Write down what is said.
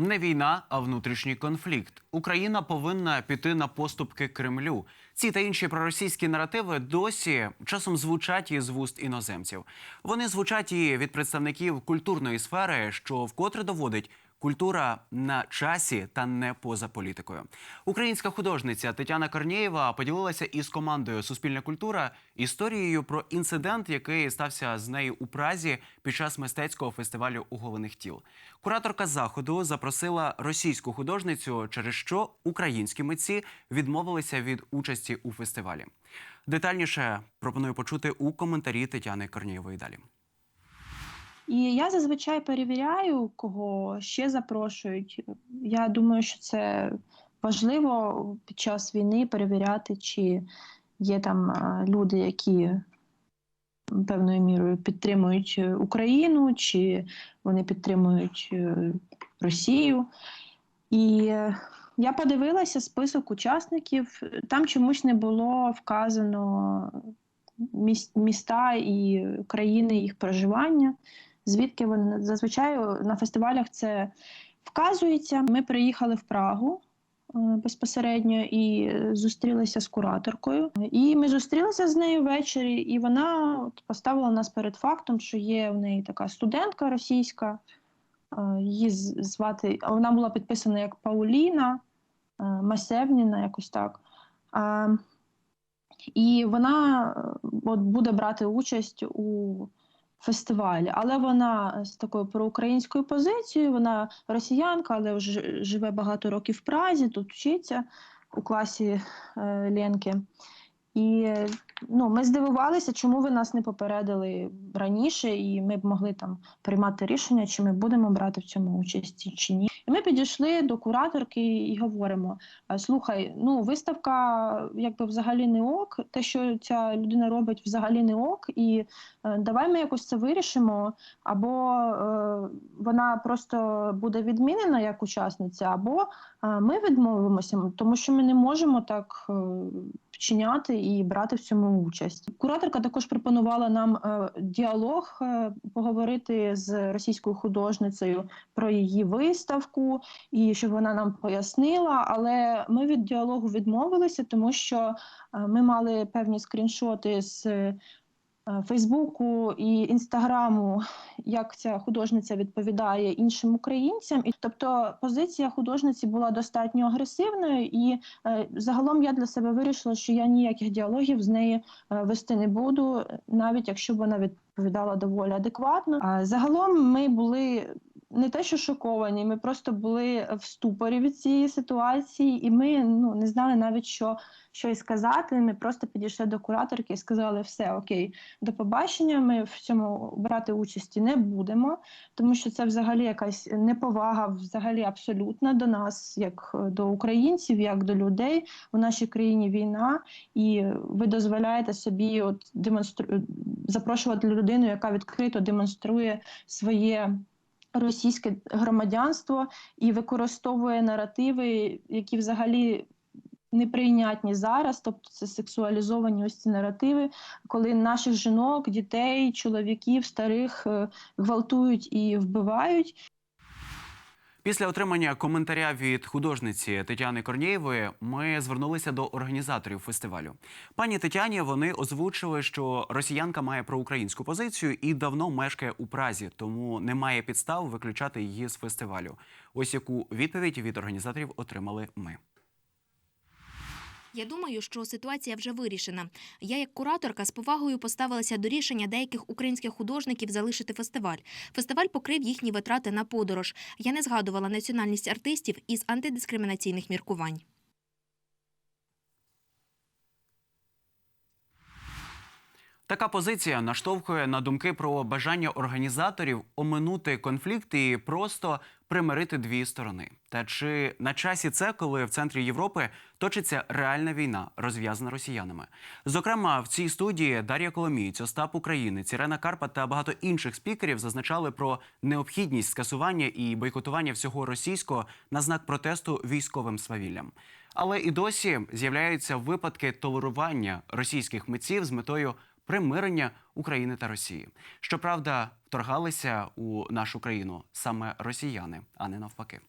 Не війна, а внутрішній конфлікт. Україна повинна піти на поступки Кремлю. Ці та інші проросійські наративи досі часом звучать із вуст іноземців. Вони звучать і від представників культурної сфери, що вкотре доводить. Культура на часі та не поза політикою. Українська художниця Тетяна Корнієва поділилася із командою Суспільна культура історією про інцидент, який стався з нею у Празі під час мистецького фестивалю уголених тіл. Кураторка заходу запросила російську художницю, через що українські митці відмовилися від участі у фестивалі. Детальніше пропоную почути у коментарі Тетяни Корнієвої далі. І я зазвичай перевіряю, кого ще запрошують. Я думаю, що це важливо під час війни перевіряти, чи є там е, люди, які певною мірою підтримують е, Україну, чи вони підтримують е, Росію. І я подивилася список учасників. Там чомусь не було вказано міста і країни їх проживання звідки вони зазвичай на фестивалях це вказується. Ми приїхали в Прагу е, безпосередньо і зустрілися з кураторкою. І ми зустрілися з нею ввечері, і вона от поставила нас перед фактом, що є в неї така студентка російська. е, Її звати, вона була підписана як Пауліна е, Масевніна, якось так. І вона от буде брати участь у фестивалі, але вона з такою проукраїнською позицією, вона росіянка, але вже живе багато років в Празі, тут вчиться у класі е, Ленки. І е, ну, ми здивувалися, чому ви нас не попередили раніше, і ми б могли там приймати рішення, чи ми будемо брати в цьому участь чи ні. І ми підійшли до кураторки і говоримо: слухай, ну виставка якби взагалі не ок, те, що ця людина робить, взагалі не ок, і е, давай ми якось це вирішимо, або е, вона просто буде відмінена як учасниця, або е, ми відмовимося, тому що ми не можемо так. е, Вчиняти і брати в цьому участь. Кураторка також пропонувала нам е, діалог е, поговорити з російською художницею про її виставку, і щоб вона нам пояснила. Але ми від діалогу відмовилися, тому що е, ми мали певні скріншоти з Фейсбуку і інстаграму, як ця художниця відповідає іншим українцям, і тобто позиція художниці була достатньо агресивною, і е, загалом я для себе вирішила, що я ніяких діалогів з нею е, вести не буду, навіть якщо вона відповідала доволі адекватно. А загалом ми були не те, що шоковані, ми просто були в ступорі від цієї ситуації, і ми ну не знали навіть що. Що й сказати, ми просто підійшли до кураторки і сказали: все окей, до побачення. Ми в цьому брати участі не будемо, тому що це взагалі якась неповага, взагалі абсолютна до нас, як до українців, як до людей. У нашій країні війна, і ви дозволяєте собі от демонстру... запрошувати людину, яка відкрито демонструє своє. Російське громадянство і використовує наративи, які взагалі неприйнятні зараз, тобто це сексуалізовані ось ці наративи, коли наших жінок, дітей, чоловіків, старих е, гвалтують і вбивають. Після отримання коментаря від художниці Тетяни Корнієвої ми звернулися до організаторів фестивалю. Пані Тетяні вони озвучили, що росіянка має проукраїнську позицію і давно мешкає у Празі, тому немає підстав виключати її з фестивалю. Ось яку відповідь від організаторів отримали ми. Я думаю, що ситуація вже вирішена. Я, як кураторка, з повагою поставилася до рішення деяких українських художників залишити фестиваль. Фестиваль покрив їхні витрати на подорож. Я не згадувала національність артистів із антидискримінаційних міркувань. Така позиція наштовхує на думки про бажання організаторів оминути конфлікт і просто примирити дві сторони. Та чи на часі це, коли в центрі Європи точиться реальна війна, розв'язана росіянами? Зокрема, в цій студії Дар'я Коломієць, Остап Українець, Ірена Карпа та багато інших спікерів зазначали про необхідність скасування і бойкотування всього російського на знак протесту військовим свавіллям. Але і досі з'являються випадки толерування російських митців з метою примирення України та Росії. Щоправда, вторгалися у нашу країну саме росіяни, а не навпаки.